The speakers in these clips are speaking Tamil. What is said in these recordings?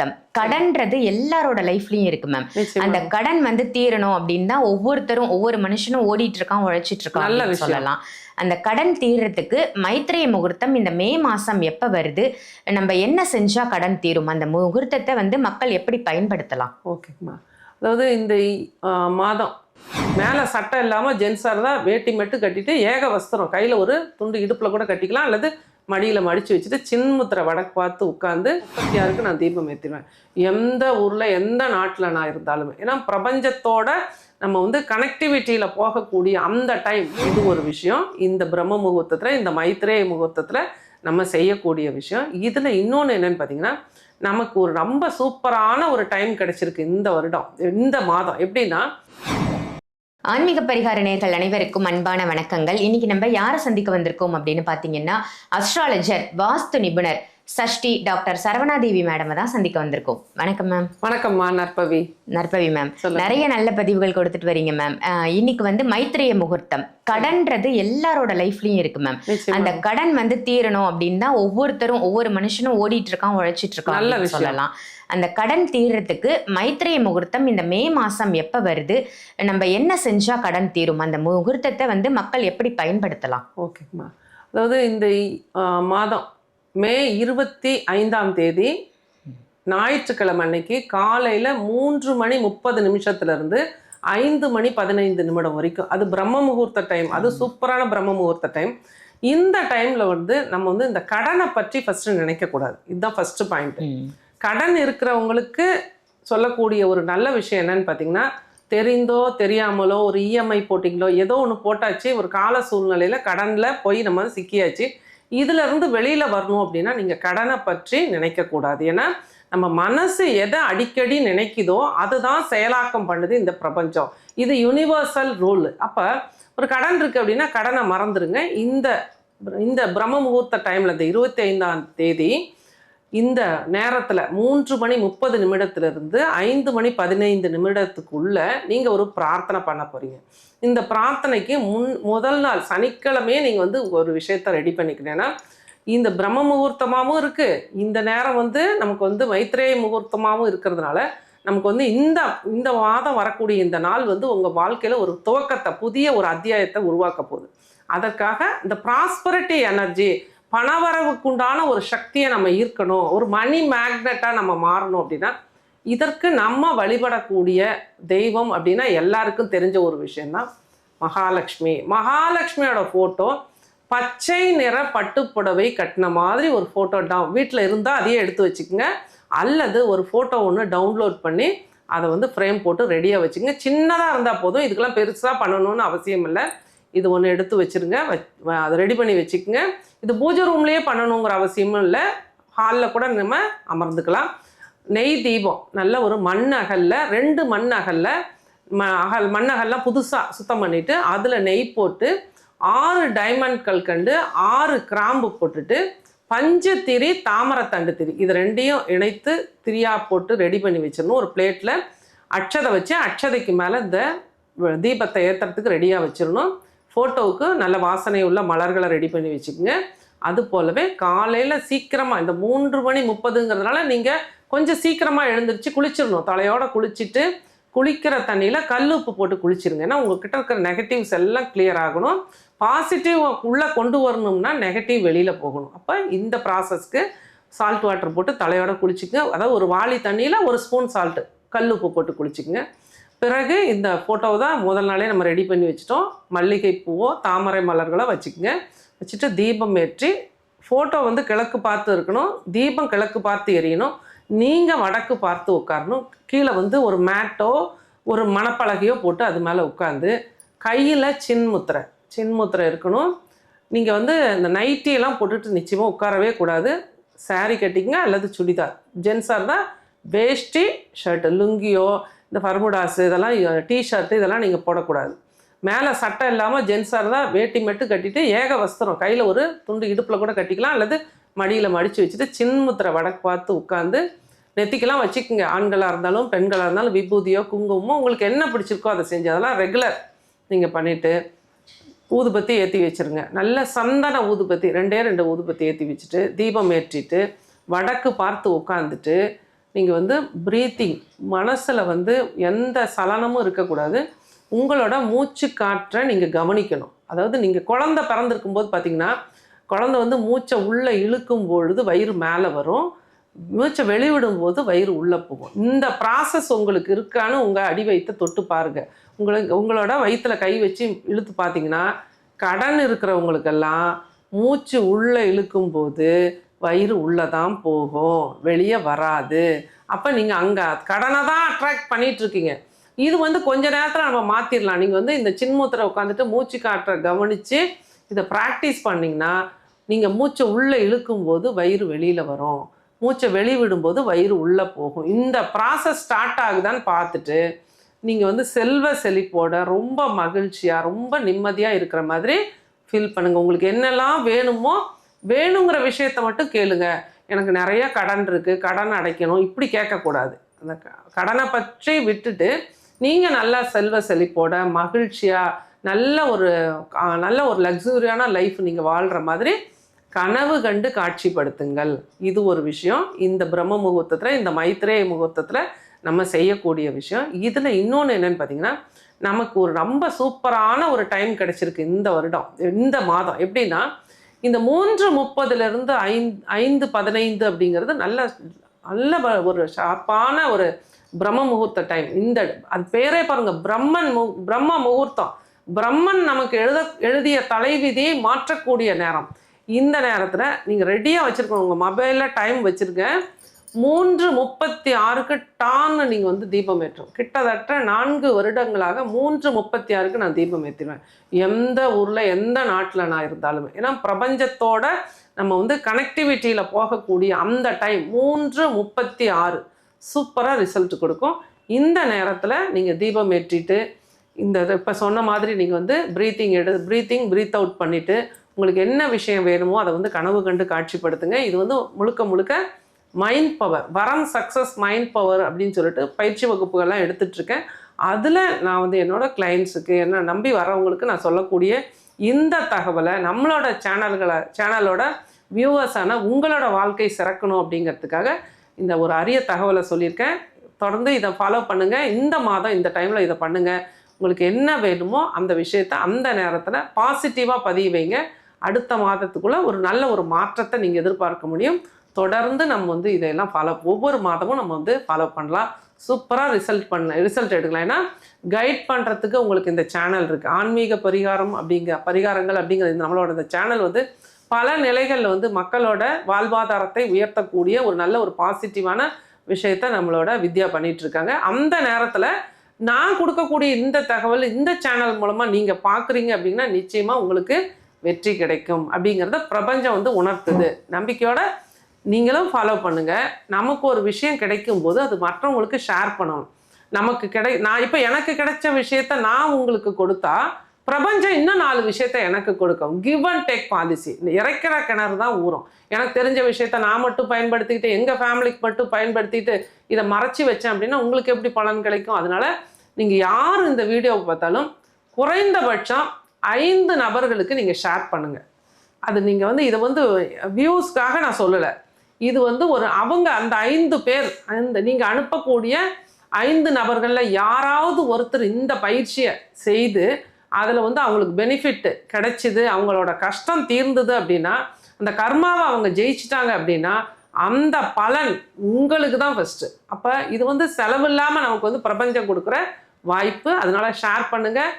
முகூர்த்தம் கடன்றது எல்லாரோட லைஃப்லயும் இருக்கு மேம். அந்த கடன் வந்து தீரணும் அப்படின்னு ஒவ்வொருத்தரும் ஒவ்வொரு மனுஷனும் ஓடிட்டு இருக்கான் உழைச்சிட்டு இருக்கான். சொல்லலாம். அந்த கடன் தீர்றதுக்கு மைத்ரேய முகூர்த்தம் இந்த மே மாசம் எப்ப வருது நம்ம என்ன செஞ்சா கடன் தீரும்? அந்த முகூர்த்தத்தை வந்து மக்கள் எப்படி பயன்படுத்தலாம்? ஓகேம்மா அதாவது இந்த மாதம் மேலே சட்டை இல்லாமல் ஜென்ஸாக இருந்தால் வேட்டி மட்டும் கட்டிட்டு ஏக வஸ்திரம் கையில் ஒரு துண்டு இடுப்பில் கூட கட்டிக்கலாம் அல்லது மடியில் மடித்து வச்சுட்டு சின்முத்திரை வடக்கு பார்த்து உட்காந்து முப்பத்தி ஆறுக்கு நான் தீபம் ஏற்றிடுவேன் எந்த ஊரில் எந்த நாட்டில் நான் இருந்தாலுமே. ஏன்னா பிரபஞ்சத்தோட நம்ம வந்து கனெக்டிவிட்டியில் போகக்கூடிய அந்த டைம் இது ஒரு விஷயம். இந்த பிரம்ம முகூர்த்தத்தில் இந்த மைத்ரேய முகூர்த்தத்தில் நம்ம செய்யக்கூடிய விஷயம். இதில் இன்னொன்று என்னென்னு பார்த்தீங்கன்னா நமக்கு ஒரு ரொம்ப சூப்பரான ஒரு டைம் கிடச்சிருக்கு இந்த வருடம் இந்த மாதம். எப்படின்னா ஆன்மீக பரிகார நேர்கள் அனைவருக்கும் அன்பான வணக்கங்கள். இன்னைக்கு நம்ம யாரை சந்திக்க வந்திருக்கோம் அப்படின்னு பாத்தீங்கன்னா அஸ்ட்ராலஜர் வாஸ்து நிபுணர் சஷ்டி டாக்டர் சரவணாதேவி மேடம் தான் சந்திக்க வந்திருக்கோம். வணக்கம் மேம் வணக்கம்மா நற்பவி. நற்பவி மேம். நிறைய நல்ல பதிவுகள் கொடுத்துட்டு வரீங்க மேம் இன்னைக்கு வந்து மைத்ரேய முகூர்த்தம். கடன்றது எல்லாரோட லைஃப்லயும் இருக்கு மேம். அந்த கடன் வந்து தீரணும் அப்படின்னு தான் ஒவ்வொருத்தரும் ஒவ்வொரு மனுஷனும் ஓடிட்டு இருக்கான் உழைச்சிட்டு இருக்கான். சொல்லலாம். அந்த கடன் தீர்றதுக்கு மைத்ரேய முகூர்த்தம் இந்த மே மாசம் எப்ப வருது? நம்ம என்ன செஞ்சா கடன் தீரும்? அந்த முகூர்த்தத்தை வந்து மக்கள் எப்படி பயன்படுத்தலாம்? ஓகேம்மா அதாவது இந்த மாதம் மே இருபத்தி ஐந்தாம் தேதி ஞாயிற்றுக்கிழமை அன்னைக்கு காலையில் மூன்று மணி முப்பது நிமிஷத்துலேருந்து ஐந்து மணி பதினைந்து நிமிடம் வரைக்கும். அது பிரம்ம முகூர்த்த டைம் அது சூப்பரான பிரம்ம முகூர்த்த டைம் இந்த டைமில் வந்து நம்ம வந்து இந்த கடனை பற்றி ஃபஸ்ட்டு நினைக்கக்கூடாது இதுதான் ஃபஸ்ட்டு பாயிண்ட் கடன் இருக்கிறவங்களுக்கு சொல்லக்கூடிய ஒரு நல்ல விஷயம் என்னன்னு பார்த்தீங்கன்னா தெரிந்தோ தெரியாமலோ ஒரு இஎம்ஐ போட்டிங்களோ ஏதோ ஒன்று போட்டாச்சு ஒரு கால சூழ்நிலையில் கடனில் போய் நம்ம சிக்கியாச்சு. இதிலிருந்து வெளியில் வரணும் அப்படின்னா நீங்கள் கடனை பற்றி நினைக்கக்கூடாது ஏன்னா நம்ம மனசு எதை அடிக்கடி நினைக்குதோ அதுதான் செயலாக்கம் பண்ணுது இந்த பிரபஞ்சம். இது யுனிவர்சல் ரூல் அப்போ ஒரு கடன் இருக்குது அப்படின்னா கடனை மறந்துடுங்க இந்த இந்த பிரம்ம முகூர்த்த டைமில் இந்த இருபத்தி ஐந்தாம் தேதி இந்த நேரத்தில் மூன்று மணி முப்பது நிமிடத்திலிருந்து ஐந்து மணி பதினைந்து நிமிடத்துக்குள்ள நீங்கள் ஒரு பிரார்த்தனை பண்ண போகிறீங்க இந்த பிரார்த்தனைக்கு முன் முதல் நாள் சனிக்கிழமையே நீங்கள் வந்து ஒரு விஷயத்த ரெடி பண்ணிக்கணும். இந்த பிரம்ம முகூர்த்தமாகவும் இருக்குது இந்த நேரம் வந்து நமக்கு வந்து மைத்ரேய முகூர்த்தமாகவும் இருக்கிறதுனால நமக்கு வந்து இந்த இந்த மாதம் வரக்கூடிய இந்த நாள் வந்து உங்கள் வாழ்க்கையில் ஒரு துவக்கத்தை புதிய ஒரு அத்தியாயத்தை உருவாக்க போகுது. அதற்காக இந்த ப்ராஸ்பரிட்டி எனர்ஜி பணவரவுக்குண்டான ஒரு சக்தியை நம்ம ஈர்க்கணும். ஒரு மணி மேக்னெட்டாக நம்ம மாறணும் அப்படின்னா இதற்கு நம்ம வழிபடக்கூடிய தெய்வம் அப்படின்னா எல்லாருக்கும் தெரிஞ்ச ஒரு விஷயந்தான் மகாலட்சுமி. மகாலட்சுமியோட ஃபோட்டோ பச்சை நிற பட்டுப்புடவை கட்டின மாதிரி ஒரு ஃபோட்டோ டவுன் வீட்டில் இருந்தால் அதையே எடுத்து வச்சுக்கோங்க. அல்லது ஒரு ஃபோட்டோ ஒன்று டவுன்லோட் பண்ணி அதை வந்து ஃப்ரேம் போட்டு ரெடியாக வச்சுக்கோங்க. சின்னதாக இருந்தால் போதும். இதுக்கெல்லாம் பெருசாக பண்ணணும்னு அவசியம் இல்லை. இது ஒன்று எடுத்து வச்சுருங்க. வ- அதை ரெடி பண்ணி வச்சுக்கோங்க. இது பூஜை ரூம்லேயே பண்ணணுங்கிற அவசியமும் இல்லை. ஹாலில் கூட நம்ம அமர்ந்துக்கலாம். நெய் தீபம் நல்ல ஒரு மண் அகல்ல ரெண்டு மண் அகல்ல ம அகல் மண் அகல்லாம் புதுசாக சுத்தம் பண்ணிவிட்டு அதில் நெய் போட்டு ஆறு டைமண்ட் கல்கண்டு ஆறு கிராம்பு போட்டுட்டு பஞ்சு திரி தாமரத்தண்டு திரி. இது ரெண்டையும் இணைத்து திரியா போட்டு ரெடி பண்ணி வச்சிடணும். ஒரு பிளேட்டில் அட்சதை வச்சு அட்சதைக்கு மேலே இந்த தீபத்தை ஏற்றுறதுக்கு ரெடியாக வச்சிடணும். ஃபோட்டோவுக்கு நல்ல வாசனை உள்ள மலர்களை ரெடி பண்ணி வச்சுக்கோங்க. அது போலவே காலையில் சீக்கிரமாக இந்த மூன்று மணி முப்பதுங்கிறதுனால நீங்கள் கொஞ்சம் சீக்கிரமாக எழுந்திருச்சு குளிச்சிடணும். தலையோடு குளிச்சுட்டு குளிக்கிற தண்ணியில் கல் உப்பு போட்டு குளிச்சிருங்க. ஏன்னா உங்ககிட்ட இருக்கிற நெகட்டிவ்ஸ் எல்லாம் கிளியர் ஆகணும். பாசிட்டிவ் உள்ளே கொண்டு வரணும்னா நெகட்டிவ் வெளியில் போகணும். அப்போ இந்த ப்ராசஸ்க்கு சால்ட் வாட்டர் போட்டு தலையோட குளிச்சுக்கங்க. அதாவது ஒரு வாளி தண்ணியில் ஒரு ஸ்பூன் சால்ட்டு கல் உப்பு போட்டு குளிச்சுக்கங்க. பிறகு இந்த ஃபோட்டோவை தான் முதல் நாளே நம்ம ரெடி பண்ணி வச்சுட்டோம். மல்லிகை பூவோ தாமரை மலர்களோ வச்சுக்கோங்க. வச்சுட்டு தீபம் ஏற்றி ஃபோட்டோ வந்து கிழக்கு பார்த்து இருக்கணும். தீபம் கிழக்கு பார்த்து எரியணும். நீங்கள் வடக்கு பார்த்து உட்காரணும். கீழே வந்து ஒரு மேட்டோ ஒரு மணப்பலகையோ போட்டு அது மேலே உட்காந்து கையில் சின்முத்திரை சின்முத்திரை இருக்கணும். நீங்கள் வந்து இந்த நைட்டியெல்லாம் போட்டுட்டு நிச்சயமாக உட்காரவே கூடாது. சாரீ கட்டிங்க அல்லது சுடிதார். ஜென்ஸாக இருந்தால் வேஷ்டி ஷர்ட்டு லுங்கியோ இந்த ஃபர்முடாஸு இதெல்லாம் டிஷர்ட்டு இதெல்லாம் நீங்கள் போடக்கூடாது. மேலே சட்டை இல்லாமல் ஜென்ஸாக இருந்தால் வேட்டி மெட்டு கட்டிட்டு ஏக வஸ்திரம் கையில் ஒரு துண்டு இடுப்பில் கூட கட்டிக்கலாம். அல்லது மடியில் மடித்து வச்சுட்டு சின்முத்திரை வடக்கு பார்த்து உட்காந்து நெத்திக்கெல்லாம் வச்சுக்கோங்க. ஆண்களாக இருந்தாலும் பெண்களாக இருந்தாலும் விபூதியோ குங்குமமோ உங்களுக்கு என்ன பிடிச்சிருக்கோ அதை செஞ்சு அதெல்லாம் ரெகுலர் நீங்கள் பண்ணிவிட்டு ஊதுபத்தி ஏற்றி வச்சிருங்க. நல்ல சந்தன ஊதுபத்தி ரெண்டே ரெண்டு ஊதுபத்தி ஏற்றி வச்சுட்டு தீபம் ஏற்றிட்டு வடக்கு பார்த்து உட்காந்துட்டு நீங்கள் வந்து ப்ரீத்திங் மனசில் வந்து எந்த சலனமும் இருக்கக்கூடாது. உங்களோட மூச்சு காற்றை நீங்கள் கவனிக்கணும். அதாவது நீங்கள் குழந்த பிறந்திருக்கும் போது பார்த்தீங்கன்னா குழந்த வந்து மூச்சை உள்ளே இழுக்கும் பொழுது வயிறு மேலே வரும். மூச்சை வெளிவிடும் போது வயிறு உள்ளே போகும். இந்த ப்ராசஸ் உங்களுக்கு இருக்கான்னு உங்கள் அடி வயிற்றை தொட்டு பாருங்கள் உங்களுக்கு உங்களோட வயிற்றில் கை வச்சு இழுத்து பார்த்தீங்கன்னா கடன் இருக்கிறவங்களுக்கெல்லாம் மூச்சு உள்ளே இழுக்கும் போது வயிறு உள்ளே தான் போகும் வெளியே வராது. அப்போ நீங்கள் அங்கே கடனை தான் அட்ராக்ட் பண்ணிகிட்ருக்கீங்க. இது வந்து கொஞ்ச நேரத்தில் நம்ம மாற்றிடலாம் நீங்கள் வந்து இந்த சின்மூத்திரை உட்காந்துட்டு மூச்சு காற்றை கவனித்து இதை ப்ராக்டிஸ் பண்ணிங்கன்னா நீங்கள் மூச்சை உள்ளே இழுக்கும்போது வயிறு வெளியில் வரும். மூச்சை வெளிவிடும்போது வயிறு உள்ளே போகும். இந்த ப்ராசஸ் ஸ்டார்ட் ஆகுதான்னு பார்த்துட்டு நீங்கள் வந்து செல்வ செழிப்போட ரொம்ப மகிழ்ச்சியாக ரொம்ப நிம்மதியாக இருக்கிற மாதிரி ஃபீல் பண்ணுங்கள் உங்களுக்கு என்னெல்லாம் வேணுமோ வேணுங்கிற விஷயத்த மட்டும் கேளுங்க. எனக்கு நிறைய கடன் இருக்குது கடன் அடைக்கணும். இப்படி கேட்கக்கூடாது. அந்த க- கடனை பற்றி விட்டுட்டு நீங்கள் நல்லா செல்வ செழிப்போட மகிழ்ச்சியாக நல்ல ஒரு நல்ல ஒரு லக்ஸூரியான லைஃப் நீங்கள் வாழ்கிற மாதிரி கனவு கண்டு காட்சிப்படுத்துங்கள். இது ஒரு விஷயம். இந்த பிரம்ம முகூர்த்தத்தில் இந்த மைத்ரேய முகூர்த்தத்தில் நம்ம செய்யக்கூடிய விஷயம். இதில் இன்னொன்று என்னன்னு பார்த்தீங்கன்னா நமக்கு ஒரு ரொம்ப சூப்பரான ஒரு டைம் கிடைச்சிருக்கு இந்த வருடம். இந்த மாதம். எப்படின்னா இந்த மூன்று முப்பதுலேருந்து ஐந்து ஐந்து பதினைந்து அப்படிங்கிறது நல்ல நல்ல ஒரு ஷார்ப்பான ஒரு பிரம்ம முகூர்த்த டைம் இந்த அது பேரே பாருங்கள் பிரம்மன் மு பிரம்ம முகூர்த்தம். பிரம்மன் நமக்கு எழுத எழுதிய தலைவிதியை மாற்றக்கூடிய நேரம். இந்த நேரத்தில் நீங்கள் ரெடியாக வச்சுருக்கணும். உங்கள் மொபைலில் டைம் வச்சுருக்கேன் மூன்று முப்பத்தி ஆறுக்கு டான்னு நீங்கள் வந்து தீபம் ஏற்றும் கிட்டத்தட்ட நான்கு வருடங்களாக மூன்று முப்பத்தி ஆறுக்கு நான் தீபம் ஏற்றிடுவேன் எந்த ஊரில் எந்த நாட்டில் நான் இருந்தாலுமே. ஏன்னா பிரபஞ்சத்தோட நம்ம வந்து கனெக்டிவிட்டியில் போகக்கூடிய அந்த டைம் மூன்று முப்பத்தி ஆறு சூப்பராக ரிசல்ட் கொடுக்கும். இந்த நேரத்தில் நீங்கள் தீபம் ஏற்றிட்டு இந்த இப்போ சொன்ன மாதிரி நீங்கள் வந்து ப்ரீத்திங் எடு ப்ரீத்திங் ப்ரீத் அவுட் பண்ணிவிட்டு உங்களுக்கு என்ன விஷயம் வேணுமோ அதை வந்து கனவு கண்டு காட்சிப்படுத்துங்க. இது வந்து முழுக்க முழுக்க மைண்ட் பவர் வரம் சக்ஸஸ் மைண்ட் பவர் அப்படின்னு சொல்லிட்டு பயிற்சி வகுப்புகள்லாம் எடுத்துட்ருக்கேன் அதில் நான் வந்து என்னோடய கிளைண்ட்ஸுக்கு என்ன நம்பி வரவங்களுக்கு நான் சொல்லக்கூடிய இந்த தகவலை நம்மளோட சேனல்களை சேனலோட வியூவர்ஸான உங்களோட வாழ்க்கை சிறக்கணும் அப்படிங்கிறதுக்காக இந்த ஒரு அரிய தகவலை சொல்லியிருக்கேன். தொடர்ந்து இதை ஃபாலோ பண்ணுங்கள் இந்த மாதம் இந்த டைமில் இதை பண்ணுங்கள் உங்களுக்கு என்ன வேணுமோ அந்த விஷயத்த அந்த நேரத்தில் பாசிட்டிவாக பதிய வைங்க. அடுத்த மாதத்துக்குள்ளே ஒரு நல்ல ஒரு மாற்றத்தை நீங்கள் எதிர்பார்க்க முடியும். தொடர்ந்து நம்ம வந்து இதையெல்லாம் ஃபாலோ ஒவ்வொரு மாதமும் நம்ம வந்து ஃபாலோ பண்ணலாம். சூப்பராக ரிசல்ட் பண்ண ரிசல்ட் எடுக்கலாம். ஏன்னா கைட் பண்ணுறதுக்கு உங்களுக்கு இந்த சேனல் இருக்குது ஆன்மீக பரிகாரம் அப்படிங்கிற பரிகாரங்கள் அப்படிங்கிற இந்த நம்மளோட இந்த சேனல் வந்து பல நிலைகளில் வந்து மக்களோட வாழ்வாதாரத்தை உயர்த்தக்கூடிய ஒரு நல்ல ஒரு பாசிட்டிவான விஷயத்த நம்மளோட வித்யா பண்ணிகிட்டு இருக்காங்க. அந்த நேரத்தில் நான் கொடுக்கக்கூடிய இந்த தகவல் இந்த சேனல் மூலமாக நீங்கள் பார்க்குறீங்க அப்படின்னா நிச்சயமாக உங்களுக்கு வெற்றி கிடைக்கும் அப்படிங்கிறத பிரபஞ்சம் வந்து உணர்த்துது. நம்பிக்கையோட நீங்களும் ஃபாலோ பண்ணுங்கள் நமக்கு ஒரு விஷயம் கிடைக்கும் போது அது மற்றவங்களுக்கு ஷேர் பண்ணணும். நமக்கு கிடை நான் இப்போ எனக்கு கிடைச்ச விஷயத்த நான் உங்களுக்கு கொடுத்தா பிரபஞ்சம் இன்னும் நாலு விஷயத்த எனக்கு கொடுக்கும். கிவ் அண்ட் டேக் பாலிசி இறைக்கிற கிணறு தான் ஊறும். எனக்கு தெரிஞ்ச விஷயத்த நான் மட்டும் பயன்படுத்திக்கிட்டு எங்கள் ஃபேமிலிக்கு மட்டும் பயன்படுத்திட்டு இதை மறைச்சி வச்சேன் அப்படின்னா உங்களுக்கு எப்படி பலன் கிடைக்கும்? அதனால நீங்கள் யார் இந்த வீடியோவை பார்த்தாலும் குறைந்தபட்சம் ஐந்து நபர்களுக்கு நீங்கள் ஷேர் பண்ணுங்கள் அது நீங்கள் வந்து இதை வந்து வியூஸ்க்காக நான் சொல்லலை. இது வந்து ஒரு அவங்க அந்த ஐந்து பேர் அந்த நீங்கள் அனுப்பக்கூடிய ஐந்து நபர்களில் யாராவது ஒருத்தர் இந்த பயிற்சியை செய்து அதில் வந்து அவங்களுக்கு பெனிஃபிட் கிடைச்சிது அவங்களோட கஷ்டம் தீர்ந்தது அப்படின்னா அந்த கர்மாவை அவங்க ஜெயிச்சிட்டாங்க அப்படின்னா அந்த பலன் உங்களுக்கு தான் ஃபஸ்ட்டு அப்போ இது வந்து செலவு இல்லாமல் நமக்கு வந்து பிரபஞ்சம் கொடுக்குற வாய்ப்பு. அதனால் ஷேர் பண்ணுங்கள்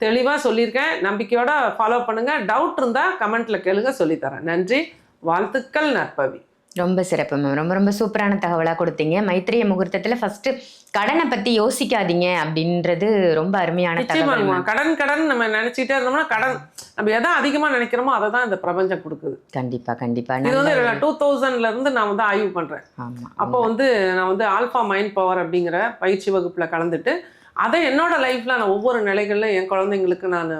தெளிவாக சொல்லியிருக்கேன். நம்பிக்கையோடு ஃபாலோ பண்ணுங்கள் டவுட் இருந்தால் கமெண்ட்டில் கேளுங்க சொல்லித்தரேன். நன்றி. வாழ்த்துக்கள் நற்பவி. ரொம்ப சிறப்பு மேம் ரொம்ப ரொம்ப சூப்பரான தகவலாக கொடுத்தீங்க. மைத்திரிய முகூர்த்தத்தில் ஃபர்ஸ்ட் கடனை பற்றி யோசிக்காதீங்க அப்படின்றது ரொம்ப அருமையான தகவல். கடன் கடன் நம்ம நினைச்சிட்டே இருந்தோம்னா கடன் நம்ம எதை அதிகமா நினைக்கிறோமோ அதை தான் இந்த பிரபஞ்சம் கொடுக்குது. கண்டிப்பா கண்டிப்பா. இது வந்து டூ தௌசண்ட்ல இருந்து நான் வந்து ஆய்வு பண்றேன். ஆமா அப்போ வந்து நான் வந்து ஆல்ஃபா மைண்ட் பவர் அப்படிங்கிற பயிற்சி வகுப்புல கலந்துட்டு அதை என்னோட லைஃப்ல நான் ஒவ்வொரு நிலைகள்ல என் குழந்தைங்களுக்கு நான்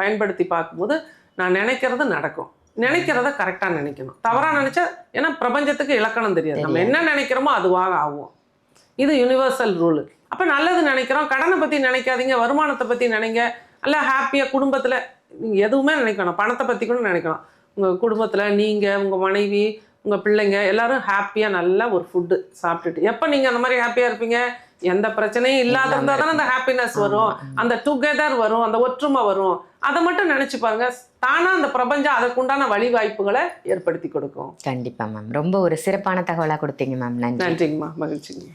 பயன்படுத்தி பார்க்கும்போது நான் நினைக்கிறது நடக்கும். நினைக்கிறத கரெக்டா நினைக்கணும். தவறா நினைச்சா ஏன்னா பிரபஞ்சத்துக்கு இலக்கணம் தெரியாது. நம்ம என்ன நினைக்கிறோமோ அதுவாக ஆகும். இது யுனிவர்சல் ரூல் அப்ப நல்லது நினைக்கிறோம். கடனை பத்தி நினைக்காதீங்க. வருமானத்தை பத்தி நினைங்க. நல்ல ஹாப்பியா குடும்பத்துல நீங்க எதுவுமே நினைக்கணும். பணத்தை பத்தி கூட நினைக்கணும் உங்க குடும்பத்துல நீங்க உங்க மனைவி உங்கள் பிள்ளைங்க எல்லாரும் ஹாப்பியாக நல்லா ஒரு ஃபுட்டு சாப்பிட்டுட்டு. எப்போ நீங்கள் அந்த மாதிரி ஹாப்பியாக இருப்பீங்க? எந்த பிரச்சனையும் இல்லாத இருந்தால் தானே அந்த ஹாப்பினஸ் வரும். அந்த டுகெதர் வரும் அந்த ஒற்றுமை வரும். அதை மட்டும் நினச்சி பாருங்க. தானாக அந்த பிரபஞ்சம் அதற்குண்டான வழிவாய்ப்புகளை ஏற்படுத்தி கொடுக்கும். கண்டிப்பா மேம் ரொம்ப ஒரு சிறப்பான தகவலா கொடுத்தீங்க மேம் நன்றி. நன்றிங்கம்மா. மகிழ்ச்சிங்க.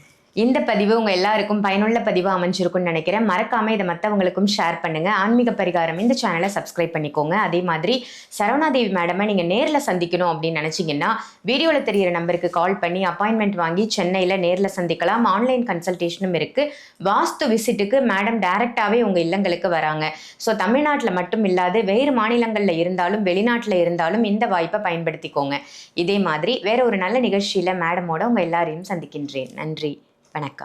இந்த பதிவு உங்க எல்லாருக்கும் பயனுள்ள பதிவு அமைஞ்சிருக்கும்னு நினைக்கிறேன். மறக்காம இதை மற்றவங்களுக்கும் ஷேர் பண்ணுங்க. ஆன்மீக பரிகாரம் இந்த சேனலை சப்ஸ்கிரைப் பண்ணிக்கோங்க. அதே மாதிரி சரவணாதேவி மேடமை நீங்க நேர்ல சந்திக்கணும் அப்படின்னு நினைச்சீங்கன்னா வீடியோல தெரியிற நம்பருக்கு கால் பண்ணி அப்பாயின்மெண்ட் வாங்கி சென்னையில நேர்ல சந்திக்கலாம். ஆன்லைன் கன்சல்டேஷனும் இருக்கு. வாஸ்து விசிட்டுக்கு மேடம் டைரக்டாவே உங்க இல்லங்களுக்கு வராங்க. ஸோ தமிழ்நாட்டில் மட்டும் இல்லாது வேறு மாநிலங்களில் இருந்தாலும் வெளிநாட்டில் இருந்தாலும் இந்த வாய்ப்பை பயன்படுத்திக்கோங்க. இதே மாதிரி வேற ஒரு நல்ல நிகழ்ச்சியில மேடமோட உங்க எல்லாரையும் சந்திக்கின்றேன். நன்றி. வணக்கம்.